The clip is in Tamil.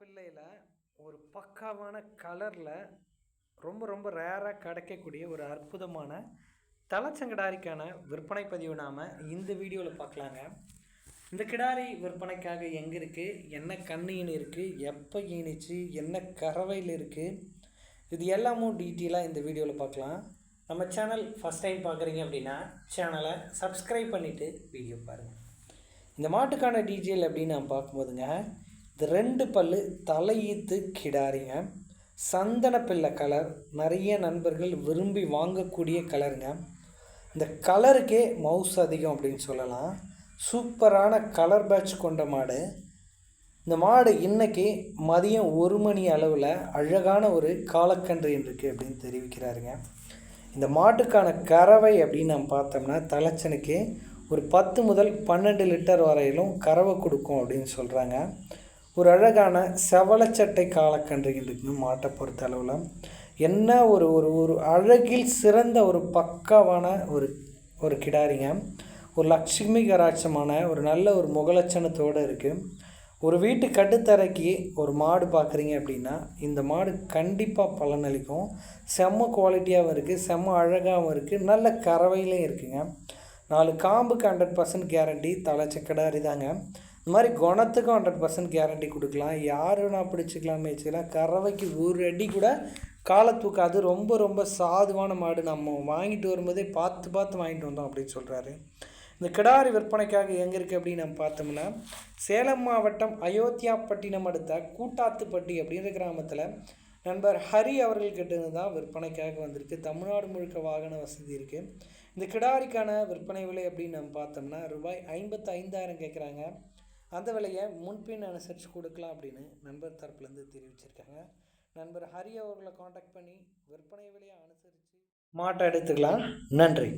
பிள்ளையில் ஒரு பக்காவான கலரில் ரொம்ப ரொம்ப ரேராக கிடைக்கக்கூடிய ஒரு அற்புதமான தலைச்சங்கடாரிக்கான விற்பனை பதிவு நாம் இந்த வீடியோவில் பார்க்கலாங்க. இந்த கிடாரி விற்பனைக்காக எங்கே இருக்குது என்ன கண்ணு ஈனு இருக்குது எப்போ ஈனிச்சு? என்ன கறவையில் இருக்குது இது எல்லாமும் டீட்டெயிலாக இந்த வீடியோவில் பார்க்கலாம். நம்ம சேனல் ஃபஸ்ட் டைம் பார்க்குறீங்க அப்படின்னா சேனலை சப்ஸ்கிரைப் பண்ணிவிட்டு வீடியோ பாருங்கள் இந்த மாட்டுக்கான டீட்டெயில் அப்படின்னு நான் பார்க்கும்போதுங்க ரெண்டு பல்லு தலையீத்து கிடாரிங்க. சந்தன பிள்ளை கலர். நிறைய நண்பர்கள் விரும்பி வாங்கக்கூடிய கலருங்க. இந்த கலருக்கே மவுஸ் அதிகம் அப்படின்னு சொல்லலாம். சூப்பரான கலர் பேட்ச் கொண்ட மாடு. இந்த மாடு இன்றைக்கி மதியம் ஒரு மணி அளவில் அழகான ஒரு காலக்கன்று இருக்குது அப்படின்னு தெரிவிக்கிறாருங்க. இந்த மாட்டுக்கான கறவை அப்படின்னு நம்ம பார்த்தோம்னா தலைச்சனுக்கு ஒரு பத்து முதல் பன்னெண்டு லிட்டர் வரையிலும் கறவை கொடுக்கும் அப்படின்னு சொல்கிறாங்க ஒரு அழகான செவலச்சட்டை காலக்கன்று இருக்குங்க மாட்டை பொறுத்த அளவில் என்ன ஒரு ஒரு ஒரு அழகில் சிறந்த ஒரு பக்காவான ஒரு ஒரு கிடாரிங்க. ஒரு லட்சுமி கராட்சமான ஒரு நல்ல ஒரு முகலட்சணத்தோடு இருக்குது ஒரு வீட்டு கட்டுத்தரைக்கு ஒரு மாடு பார்க்குறீங்க அப்படின்னா இந்த மாடு கண்டிப்பாக பலனளிக்கும். செம்ம குவாலிட்டியாகவும் இருக்குது செம்ம அழகாகவும் இருக்குது நல்ல கறவையிலையும் இருக்குங்க. நாலு காம்புக்கு ஹண்ட்ரட் பர்சன்ட் கேரண்டி தலைச்சக்கடாரி தாங்க. இந்த மாதிரி குணத்துக்கும் ஹண்ட்ரட் பர்சன்ட் கேரண்டி கொடுக்கலாம். யார் வேணால் பிடிச்சிக்கலாம். மேய்ச்சிக்கலாம் கறவைக்கு ஒரு அடி கூட காலை தூக்காது. ரொம்ப ரொம்ப சாதுவான மாடு. நம்ம வாங்கிட்டு வரும்போதே பார்த்து பார்த்து வாங்கிட்டு வந்தோம் அப்படின்னு சொல்கிறாரு இந்த கிடாரி விற்பனைக்காக எங்கே இருக்குது அப்படின்னு நம்ம பார்த்தோம்னா சேலம் மாவட்டம் அயோத்தியாப்பட்டினம் அடுத்த கூட்டாத்துப்பட்டி அப்படின்ற கிராமத்தில் நண்பர் ஹரி அவர்கள்கிட்டேருந்து தான் விற்பனைக்காக வந்திருக்கு. தமிழ்நாடு முழுக்க வாகன வசதி இருக்குது இந்த கிடாரிக்கான விற்பனை விலை அப்படின்னு நம்ம பார்த்தோம்னா ரூபாய் ஐம்பத்து ஐந்தாயிரம் கேட்குறாங்க அந்த விலையை முன்பின் அனுசரித்து கொடுக்கலாம் அப்படின்னு நண்பர் தரப்புலேருந்து தெரிவிச்சிருக்காங்க. நண்பர் ஹரி அவர்களை காண்டாக்ட் பண்ணி விற்பனை விலையை அனுசரித்து மாட்டை எடுத்துக்கலாம். நன்றி.